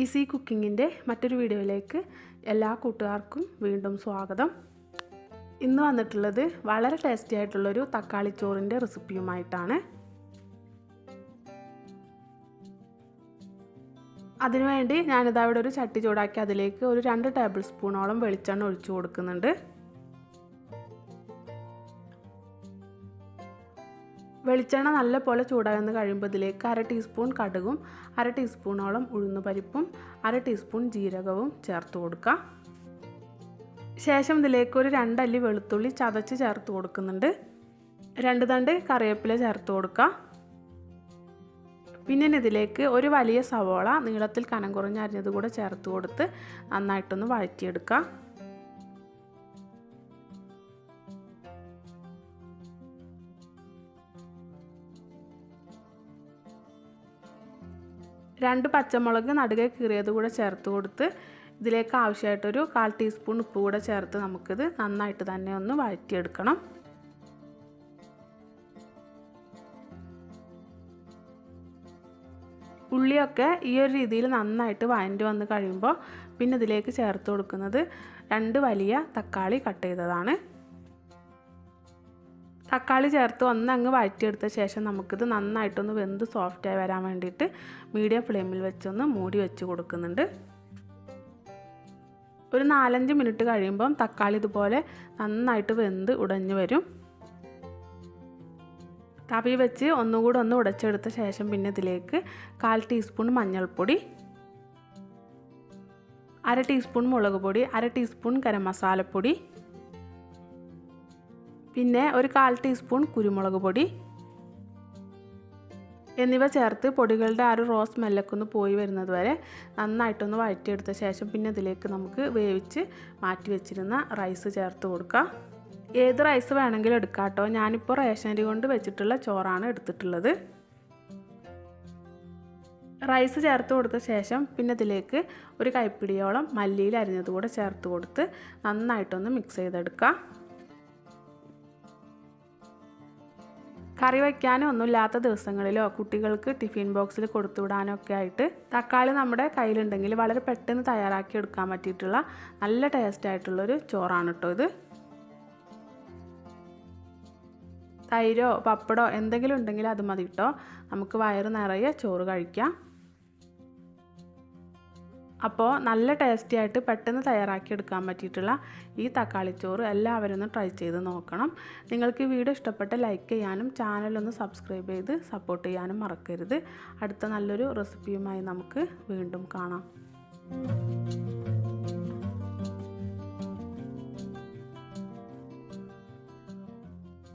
Easy കുക്കിങ്ങിന്റെ മറ്റൊരു വീഡിയോയിലേക്ക് എല്ലാ കൂട്ടുകാർക്കും വീണ്ടും സ്വാഗതം. ഇന്ന് വന്നിട്ടുള്ളത് വളരെ ടേസ്റ്റി ആയിട്ടുള്ളൊരു തക്കാളി ചോറിന്റെ റെസിപ്പിയുമായിട്ടാണ്. അതിനുവേണ്ടി ഞാനിതാ ഇവിടെ ഒരു ചട്ടി ചൂടാക്കി അതിലേക്ക് ഒരു രണ്ട് ടേബിൾ സ്പൂണോളം വെളിച്ചെണ്ണ ഒഴിച്ചു കൊടുക്കുന്നുണ്ട്. വെളിച്ചെണ്ണ നല്ലപോലെ ചൂടാകുന്ന കഴിയുമ്പോൾ ഇതിലേക്ക് അര ടീസ്പൂൺ കടുകും അര ടീസ്പൂണോളം ഉഴുന്നുപരിപ്പും അര ടീസ്പൂൺ ജീരകവും ചേർത്ത് കൊടുക്കുക ശേഷം ഇതിലേക്ക് ഒരു രണ്ടല്ലി വെളുത്തുള്ളി ചതച്ച് ചേർത്ത് കൊടുക്കുന്നുണ്ട്. രണ്ട് തണ്ട് കറിവേപ്പില ചേർത്ത് കൊടുക്കുക പിന്നെ ഇതിലേക്ക് ഒരു വലിയ സവോള നീളത്തിൽ കനം കുറഞ്ഞ് അരിഞ്ഞത് കൂടെ ചേർത്ത് കൊടുത്ത് നന്നായിട്ടൊന്ന് വഴറ്റിയെടുക്കുക രണ്ട് പച്ചമുളക് നടുകെ കീറിയത് കൂടെ ചേർത്ത് കൊടുത്ത് ഇതിലേക്ക് ആവശ്യമായിട്ടൊരു കാൽ ടീസ്പൂൺ ഉപ്പ് കൂടെ ചേർത്ത് നമുക്കിത് നന്നായിട്ട് തന്നെ ഒന്ന് വഴറ്റിയെടുക്കണം. ഉള്ളിയൊക്കെ ഈ ഒരു രീതിയിൽ നന്നായിട്ട് വഴണ്ടി വന്ന് കഴിയുമ്പോൾ പിന്നെ ഇതിലേക്ക് ചേർത്ത് കൊടുക്കുന്നത് രണ്ട് വലിയ തക്കാളി കട്ട് ചെയ്തതാണ്. തക്കാളി ചേർത്ത് ഒന്ന് അങ്ങ് വഴറ്റിയെടുത്ത ശേഷം നമുക്കിത് നന്നായിട്ടൊന്ന് വെന്ത് സോഫ്റ്റായി വരാൻ വേണ്ടിയിട്ട് മീഡിയം ഫ്ലെയിമിൽ വെച്ചൊന്ന് മൂടി വെച്ച് കൊടുക്കുന്നുണ്ട്. ഒരു നാലഞ്ച് മിനിറ്റ് കഴിയുമ്പം തക്കാളി ഇതുപോലെ നന്നായിട്ട് വെന്ത് ഉടഞ്ഞു വരും. തവി വെച്ച് ഒന്നുകൂടെ ഒന്ന് ഉടച്ചെടുത്ത ശേഷം പിന്നെ ഇതിലേക്ക് കാൽ ടീസ്പൂൺ മഞ്ഞൾപ്പൊടി അര ടീസ്പൂൺ മുളക് പൊടി അര ടീസ്പൂൺ ഗരം മസാലപ്പൊടി പിന്നെ ഒരു കാൽ ടീസ്പൂൺ കുരുമുളക് പൊടി. എന്നിവ ചേർത്ത് പൊടികളുടെ ആ ഒരു റോസ് മെല്ലക്കൊന്ന് പോയി വരുന്നത് വരെ നന്നായിട്ടൊന്ന് വഴറ്റിയെടുത്ത ശേഷം പിന്നെ അതിലേക്ക് നമുക്ക് വേവിച്ച് മാറ്റി വെച്ചിരുന്ന റൈസ് ചേർത്ത് കൊടുക്കാം. ഏത് റൈസ് വേണമെങ്കിലും എടുക്കാം കേട്ടോ. ഞാനിപ്പോൾ റേഷൻ അരി കൊണ്ട് വെച്ചിട്ടുള്ള ചോറാണ് എടുത്തിട്ടുള്ളത്. റൈസ് ചേർത്ത് കൊടുത്ത ശേഷം പിന്നെ ഇതിലേക്ക് ഒരു കൈപ്പിടിയോളം മല്ലിയിൽ അരിഞ്ഞത് കൂടെ ചേർത്ത് കൊടുത്ത് നന്നായിട്ടൊന്ന് മിക്സ് ചെയ്തെടുക്കാം. കറി വയ്ക്കാനോ ഒന്നുമില്ലാത്ത ദിവസങ്ങളിലോ കുട്ടികൾക്ക് ടിഫിൻ ബോക്സിൽ കൊടുത്തുവിടാനോ ഒക്കെ ആയിട്ട് തക്കാളി നമ്മുടെ കയ്യിലുണ്ടെങ്കിൽ വളരെ പെട്ടെന്ന് തയ്യാറാക്കി എടുക്കാൻ പറ്റിയിട്ടുള്ള നല്ല ടേസ്റ്റ് ആയിട്ടുള്ളൊരു ചോറാണ് കേട്ടോ ഇത്. തൈരോ പപ്പടോ എന്തെങ്കിലും ഉണ്ടെങ്കിൽ അത് മതി കേട്ടോ. നമുക്ക് വയറ് നിറയെ ചോറ് കഴിക്കാം. അപ്പോൾ നല്ല ടേസ്റ്റി ആയിട്ട് പെട്ടെന്ന് തയ്യാറാക്കി എടുക്കാൻ പറ്റിയിട്ടുള്ള ഈ തക്കാളി ചോറ് എല്ലാവരും ഒന്ന് ട്രൈ ചെയ്ത് നോക്കണം. നിങ്ങൾക്ക് വീഡിയോ ഇഷ്ടപ്പെട്ട ലൈക്ക് ചെയ്യാനും ചാനലൊന്ന് സബ്സ്ക്രൈബ് ചെയ്ത് സപ്പോർട്ട് ചെയ്യാനും മറക്കരുത്. അടുത്ത നല്ലൊരു റെസിപ്പിയുമായി നമുക്ക് വീണ്ടും കാണാം.